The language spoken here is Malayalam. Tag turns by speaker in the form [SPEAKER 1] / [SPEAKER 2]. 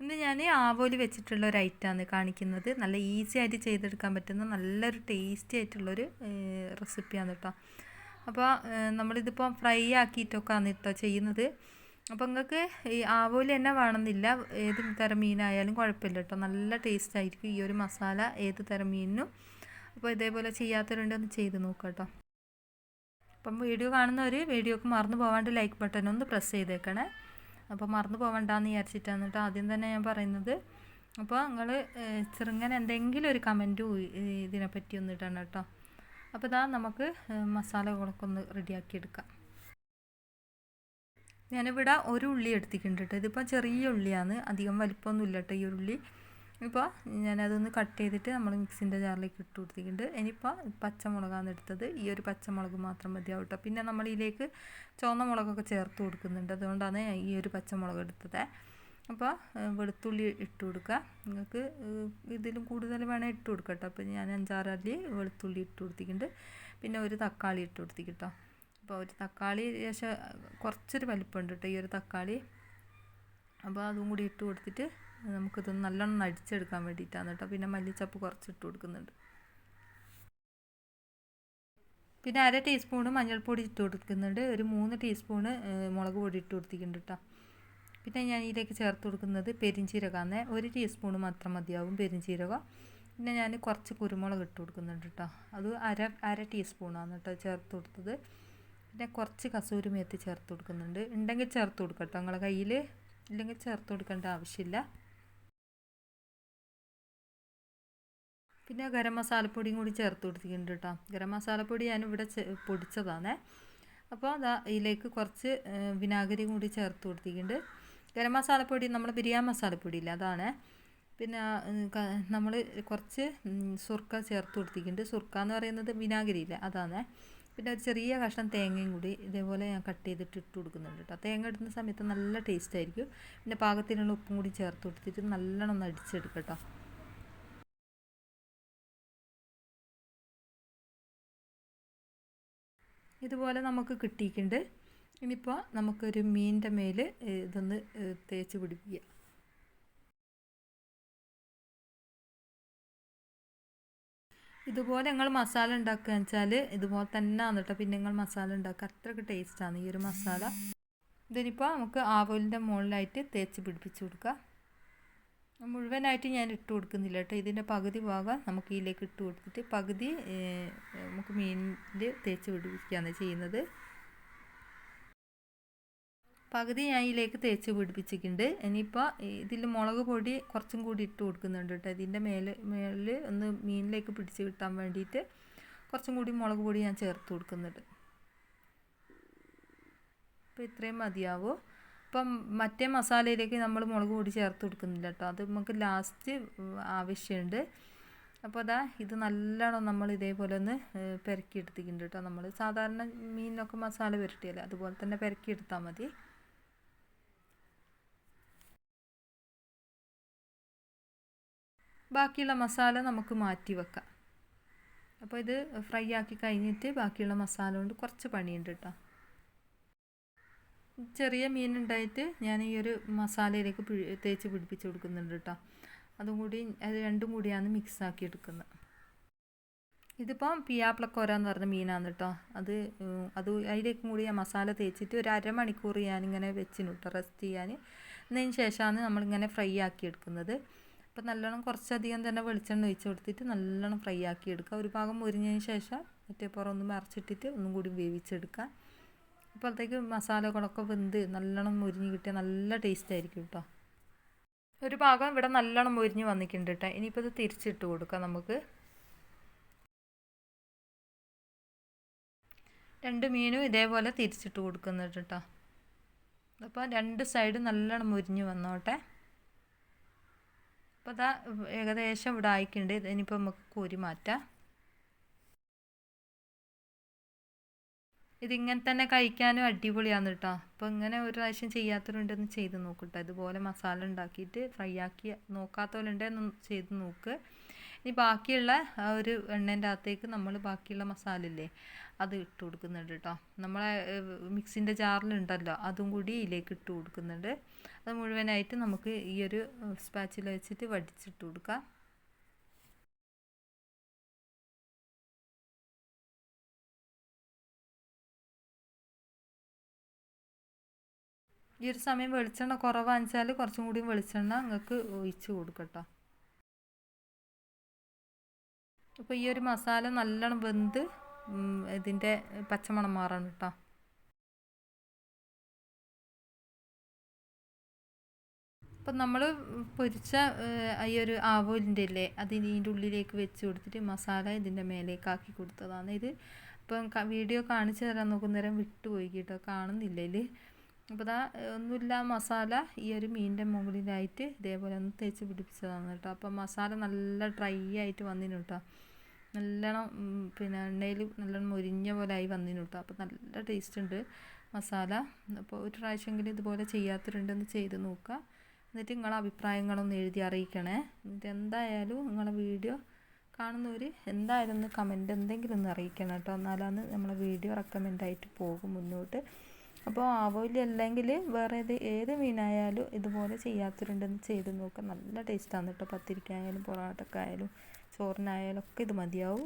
[SPEAKER 1] ഇന്ന് ഞാൻ ആവോലി വെച്ചിട്ടുള്ള ഒരു ഐറ്റമാണ് കാണിക്കുന്നത്. നല്ല ഈസി ആയിട്ട് ചെയ്തെടുക്കാൻ പറ്റുന്ന നല്ലൊരു ടേസ്റ്റി ആയിട്ടുള്ളൊരു റെസിപ്പിയാണ് കേട്ടോ അപ്പോൾ നമ്മളിതിപ്പോൾ ഫ്രൈ ആക്കിയിട്ടൊക്കെ ആണ് കേട്ടോ ചെയ്യുന്നത്. അപ്പോൾ നിങ്ങൾക്ക് ഈ ആവോലി തന്നെ വേണമെന്നില്ല. ഏത് തരം മീനായാലും കുഴപ്പമില്ല കേട്ടോ നല്ല ടേസ്റ്റ് ആയിരിക്കും ഈ ഒരു മസാല ഏത് തരം മീനിനും. അപ്പോൾ ഇതേപോലെ ചെയ്യാത്തവരുണ്ടെന്ന് ചെയ്ത് നോക്കാം കേട്ടോ അപ്പം വീഡിയോ കാണുന്നവർ വീഡിയോക്ക് മറന്നു പോകാണ്ട് ലൈക്ക് ബട്ടൺ ഒന്ന് പ്രസ് ചെയ്തേക്കണേ. അപ്പോൾ മറന്നു പോകണ്ടെന്ന് വിചാരിച്ചിട്ടാണ് കേട്ടോ ആദ്യം തന്നെ ഞാൻ പറയുന്നത്. അപ്പോൾ നിങ്ങൾ ചെറുങ്ങനെ എന്തെങ്കിലും ഒരു കമന്റും ഇതിനെപ്പറ്റി ഒന്നിട്ടാണ് കേട്ടോ അപ്പോൾ ഇതാ നമുക്ക് മസാലകളൊക്കെ ഒന്ന് റെഡിയാക്കി എടുക്കാം ഞാനിവിടെ ഒരു ഉള്ളി എടുത്തിട്ടുണ്ട് കേട്ടോ ഇതിപ്പോൾ ചെറിയ ഉള്ളിയാണ്. അധികം വലിപ്പമൊന്നുമില്ല കേട്ടോ ഈ ഉള്ളി. ഇപ്പോൾ ഞാനതൊന്ന് കട്ട് ചെയ്തിട്ട് നമ്മൾ മിക്സിന്റെ ജാറിലേക്ക് ഇട്ട് കൊടുത്തിട്ടുണ്ട്. ഇനിയിപ്പോൾ പച്ചമുളകാണ് എടുത്തത്. ഈ ഒരു പച്ചമുളക് മാത്രം മതിയാവും കേട്ടോ പിന്നെ നമ്മൾ ഇതിലേക്ക് ചുവന്ന മുളകൊക്കെ ചേർത്ത് കൊടുക്കുന്നുണ്ട്. അതുകൊണ്ടാണ് ഈ ഒരു പച്ചമുളക് എടുത്തത്. അപ്പോൾ വെളുത്തുള്ളി ഇട്ട് കൊടുക്കുക നിങ്ങൾക്ക് ഇതിലും കൂടുതൽ വേണേൽ ഇട്ട് കൊടുക്കുക കേട്ടോ അപ്പോൾ ഞാൻ അഞ്ചാറ് അല്ലി വെളുത്തുള്ളി ഇട്ട് കൊടുത്തിട്ടുണ്ട്. പിന്നെ ഒരു തക്കാളി ഇട്ട് കൊടുത്തിട്ടോ അപ്പോൾ ഒരു തക്കാളി ശേഷം കുറച്ചൊരു വലിപ്പമുണ്ട് കേട്ടോ ഈ ഒരു തക്കാളി. അപ്പോൾ അതും കൂടി ഇട്ട് കൊടുത്തിട്ട് നമുക്കിത് നല്ലോണം അടിച്ചെടുക്കാൻ വേണ്ടിയിട്ടാണ് കേട്ടോ. പിന്നെ മല്ലിച്ചപ്പ് കുറച്ച് ഇട്ട് കൊടുക്കുന്നുണ്ട്. പിന്നെ അര ടീസ്പൂണ് മഞ്ഞൾപ്പൊടി ഇട്ട് കൊടുക്കുന്നുണ്ട്. ഒരു മൂന്ന് ടീസ്പൂണ് മുളക് പൊടി ഇട്ട് കൊടുത്തിട്ടുണ്ട് കേട്ടോ. പിന്നെ ഞാൻ ഇതിലേക്ക് ചേർത്ത് കൊടുക്കുന്നത് പെരിഞ്ചീരകമാണ്. ഒരു ടീസ്പൂണ് മാത്രം മതിയാവും പെരിഞ്ചീരകം. പിന്നെ ഞാൻ കുറച്ച് കുരുമുളക് ഇട്ട് കൊടുക്കുന്നുണ്ട് കേട്ടോ. അത് അര അര ടീസ്പൂണാണ് കേട്ടോ ചേർത്ത് കൊടുത്തത്. പിന്നെ കുറച്ച് കസൂരി മേത്തി ചേർത്ത് കൊടുക്കുന്നുണ്ട്. ഉണ്ടെങ്കിൽ ചേർത്ത് കൊടുക്കാം കേട്ടോ നിങ്ങളെ കയ്യിൽ ഇല്ലെങ്കിൽ ചേർത്ത് കൊടുക്കേണ്ട ആവശ്യമില്ല. പിന്നെ ഗരം മസാലപ്പൊടിയും കൂടി ചേർത്ത് കൊടുത്തിട്ടുണ്ട് കേട്ടോ. ഗരം മസാലപ്പൊടി ഞാനിവിടെ പൊടിച്ചതാണ്. അപ്പോൾ അതാ ഇതിലേക്ക് കുറച്ച് വിനാഗിരി കൂടി ചേർത്ത് കൊടുത്തിട്ടുണ്ട്. ഗരം മസാലപ്പൊടി നമ്മൾ ബിരിയാണി മസാലപ്പൊടി ഇല്ല അതാണ്. പിന്നെ നമ്മൾ കുറച്ച് സുർക്ക ചേർത്ത് കൊടുത്തിട്ടുണ്ട്. സുർക്ക എന്ന് പറയുന്നത് വിനാഗിരി ഇല്ല അതാണ്. പിന്നെ ഒരു ചെറിയ കഷ്ണം തേങ്ങയും കൂടി ഇതേപോലെ ഞാൻ കട്ട് ചെയ്തിട്ട് ഇട്ട് കൊടുക്കുന്നുണ്ട് കേട്ടോ. തേങ്ങ ഇടുന്ന സമയത്ത് നല്ല ടേസ്റ്റ് ആയിരിക്കും. പിന്നെ പാകത്തിനുള്ള ഉപ്പും കൂടി ചേർത്ത് കൊടുത്തിട്ട് നല്ലോണം ഒന്ന് അടിച്ചെടുക്കട്ടോ ഇതുപോലെ നമുക്ക് കിട്ടിയിട്ടുണ്ട്. ഇനിയിപ്പോൾ നമുക്കൊരു മീനിന്റെ മേൽ ഇതൊന്ന് തേച്ച് പിടിപ്പിക്കുക ഇതുപോലെ നിങ്ങൾ മസാല ഉണ്ടാക്കുക വെച്ചാൽ ഇതുപോലെ തന്നെ കേട്ടോ. പിന്നെ നിങ്ങൾ മസാല ഉണ്ടാക്കുക. അത്രയ്ക്ക് ടേസ്റ്റാണ് ഈ ഒരു മസാല. ഇതിനിപ്പോൾ നമുക്ക് ആവോലിന്റെ മുകളിലായിട്ട് തേച്ച് പിടിപ്പിച്ച് കൊടുക്കുക. മുഴുവനായിട്ട് ഞാൻ ഇട്ട് കൊടുക്കുന്നില്ല കേട്ടോ. ഇതിന്റെ പകുതി ഭാഗം നമുക്ക് ഇതിലേക്ക് ഇട്ട് കൊടുത്തിട്ട് പകുതി നമുക്ക് മീനിൽ തേച്ച് പിടിപ്പിക്കുകയാണ് ചെയ്യുന്നത്. പകുതി ഞാൻ ഇതിലേക്ക് തേച്ച് പിടിപ്പിച്ചിട്ടുണ്ട്. ഇനിയിപ്പോൾ ഇതിൽ മുളക് പൊടി കുറച്ചും കൂടി ഇട്ട് കൊടുക്കുന്നുണ്ട് കേട്ടോ. ഇതിന്റെ മേലെ മേളിൽ ഒന്ന് മീനിലേക്ക് പിടിച്ച് കിട്ടാൻ വേണ്ടിയിട്ട് കുറച്ചും കൂടി മുളക് പൊടി ഞാൻ ചേർത്ത് കൊടുക്കുന്നുണ്ട്. അപ്പോൾ ഇത്രയും മതിയാവോ. ഇപ്പം മറ്റേ മസാലയിലേക്ക് നമ്മൾ മുളക് പൊടി ചേർത്ത് കൊടുക്കുന്നില്ല കേട്ടോ. അത് നമുക്ക് ലാസ്റ്റ് ആവശ്യമുണ്ട്. അപ്പോൾ അതാ ഇത് നല്ലോണം നമ്മൾ ഇതേപോലെ ഒന്ന് പെരക്കിയെടുത്തിട്ടുണ്ട് കേട്ടോ നമ്മൾ സാധാരണ മീനിനൊക്കെ മസാല പുരട്ടിയല്ലേ അതുപോലെ തന്നെ പെരക്കിയെടുത്താൽ മതി. ബാക്കിയുള്ള മസാല നമുക്ക് മാറ്റി വെക്കാം. അപ്പോൾ ഇത് ഫ്രൈ ആക്കി കഴിഞ്ഞിട്ട് ബാക്കിയുള്ള മസാല കൊണ്ട് കുറച്ച് പണിയുണ്ട് കേട്ടോ. ചെറിയ മീനുണ്ടായിട്ട് ഞാൻ ഈ ഒരു മസാലയിലേക്ക് തേച്ച് പിടിപ്പിച്ച് കൊടുക്കുന്നുണ്ട് കേട്ടോ. അതും കൂടി അത് രണ്ടും കൂടിയാണ് മിക്സാക്കി എടുക്കുന്നത്. ഇതിപ്പം പിയാപ്ലക്കോര എന്ന് പറഞ്ഞ മീനാണ് കേട്ടോ. അത് അത് അതിലേക്കും കൂടി ഞാൻ മസാല തേച്ചിട്ട് ഒരു അരമണിക്കൂർ ഞാനിങ്ങനെ വെച്ചിന് കേട്ടോ. റെസ്റ്റ് ചെയ്യാൻ. എന്നതിന് ശേഷമാണ് നമ്മളിങ്ങനെ ഫ്രൈ ആക്കി എടുക്കുന്നത്. അപ്പം നല്ലോണം കുറച്ചധികം തന്നെ വെളിച്ചെണ്ണ ഒഴിച്ച് കൊടുത്തിട്ട് നല്ലോണം ഫ്രൈ ആക്കി എടുക്കുക. ഒരു ഭാഗം മുരിഞ്ഞതിന് ശേഷം മറ്റേ പുറം ഒന്ന് മറച്ചിട്ടിട്ട് ഒന്നും കൂടി വേവിച്ചെടുക്കുക. അപ്പോഴത്തേക്ക് മസാലകളൊക്കെ വെന്ത് നല്ലോണം മുരിഞ്ഞ് കിട്ടിയാൽ നല്ല ടേസ്റ്റ് ആയിരിക്കും കേട്ടോ ഒരു ഭാഗം ഇവിടെ നല്ലോണം മുരിഞ്ഞ് വന്നിട്ടുണ്ട് കേട്ടോ ഇനിയിപ്പോൾ ഇത് തിരിച്ചിട്ട് കൊടുക്കാം നമുക്ക്. രണ്ട് മീനും ഇതേപോലെ തിരിച്ചിട്ട് കൊടുക്കുന്നുണ്ട് കേട്ടോ അപ്പോൾ രണ്ട് സൈഡ് നല്ലോണം മുരിഞ്ഞ് വന്നോട്ടെ. അപ്പോൾ അതാ ഏകദേശം ഇവിടെ ആയിക്കുണ്ട് ഇനിയിപ്പോൾ നമുക്ക് കോരി മാറ്റാം. ഇതിങ്ങനെ തന്നെ കഴിക്കാനും അടിപൊളിയാണ് കേട്ടോ അപ്പോൾ ഇങ്ങനെ ഒരു പ്രാവശ്യം ചെയ്യാത്തവരുണ്ടെന്ന് ചെയ്ത് നോക്കട്ടോ. ഇതുപോലെ മസാല ഉണ്ടാക്കിയിട്ട് ഫ്രൈ ആക്കി നോക്കാത്തവരുണ്ടെന്ന് ചെയ്ത് നോക്ക്. ഇനി ബാക്കിയുള്ള ആ ഒരു എണ്ണേന്റെ അകത്തേക്ക് നമ്മൾ ബാക്കിയുള്ള മസാല ഇല്ലേ അത് ഇട്ട് കൊടുക്കുന്നുണ്ട് കേട്ടോ നമ്മളെ മിക്സിന്റെ ജാറിലുണ്ടല്ലോ അതും കൂടി ഇതിലേക്ക് ഇട്ട് കൊടുക്കുന്നുണ്ട്. അത് മുഴുവനായിട്ട് നമുക്ക് ഈ ഒരു സ്പാച്ചിൽ വെച്ചിട്ട് വടിച്ചിട്ട് കൊടുക്കാം. ഈ ഒരു സമയം വെളിച്ചെണ്ണ കുറവാണെച്ചാൽ കുറച്ചും കൂടി വെളിച്ചെണ്ണ നിങ്ങൾക്ക് ഒഴിച്ച് കൊടുക്കട്ടോ. അപ്പോൾ ഈ ഒരു മസാല നല്ലോണം വെന്ത് ഇതിന്റെ പച്ചമണം മാറണം കേട്ടോ അപ്പം നമ്മൾ പൊരിച്ച ഈ ഒരു ആവോലിന്റെ അല്ലേ അത് ഇതിന്റെ ഉള്ളിലേക്ക് വെച്ച് കൊടുത്തിട്ട് മസാല ഇതിന്റെ മേലേക്ക് ആക്കി കൊടുത്തതാണ്. ഇത് ഇപ്പം വീഡിയോ കാണിച്ചു തരാൻ നോക്കുന്നേരം വിട്ടുപോയി കേട്ടോ കാണുന്നില്ല അപ്പോൾ ഇതാ ഒന്നുമില്ല മസാല ഈ ഒരു മീനിന്റെ മുകളിലായിട്ട് ഇതേപോലെ ഒന്ന് തേച്ച് പിടിപ്പിച്ചതാണ് കേട്ടോ. അപ്പോൾ മസാല നല്ല ഡ്രൈ ആയിട്ട് വന്നിന് കേട്ടോ. നല്ലോണം പിന്നെ എണ്ണയിൽ നല്ലോണം മുരിഞ്ഞ പോലെ ആയി വന്നിന് കേട്ടോ. അപ്പോൾ നല്ല ടേസ്റ്റ് ഉണ്ട് മസാല. അപ്പോൾ ഒരു പ്രാവശ്യമെങ്കിലും ഇതുപോലെ ചെയ്യാത്തവരുണ്ടെന്ന് ചെയ്ത് നോക്കുക. എന്നിട്ട് നിങ്ങളെ അഭിപ്രായങ്ങളൊന്ന് എഴുതി അറിയിക്കണേ. എന്നിട്ട് എന്തായാലും നിങ്ങളെ വീഡിയോ കാണുന്നവർ എന്തായാലും ഒന്ന് കമന്റ് എന്തെങ്കിലും ഒന്ന് അറിയിക്കണം കേട്ടോ. എന്നാലാണ് നമ്മളെ വീഡിയോ റെക്കമെൻഡായിട്ട് പോകും മുന്നോട്ട്. അപ്പോൾ ആവോലി അല്ലെങ്കിൽ വേറെ ഏത് ഏത് മീനായാലും ഇതുപോലെ ചെയ്യാത്തവരുണ്ടെന്ന് ചെയ്ത് നോക്കുക നല്ല ടേസ്റ്റാണ് കേട്ടോ പത്തിരിക്കായാലും പൊറോട്ടക്കായാലും ചോറിനായാലും ഒക്കെ ഇത് മതിയാവും.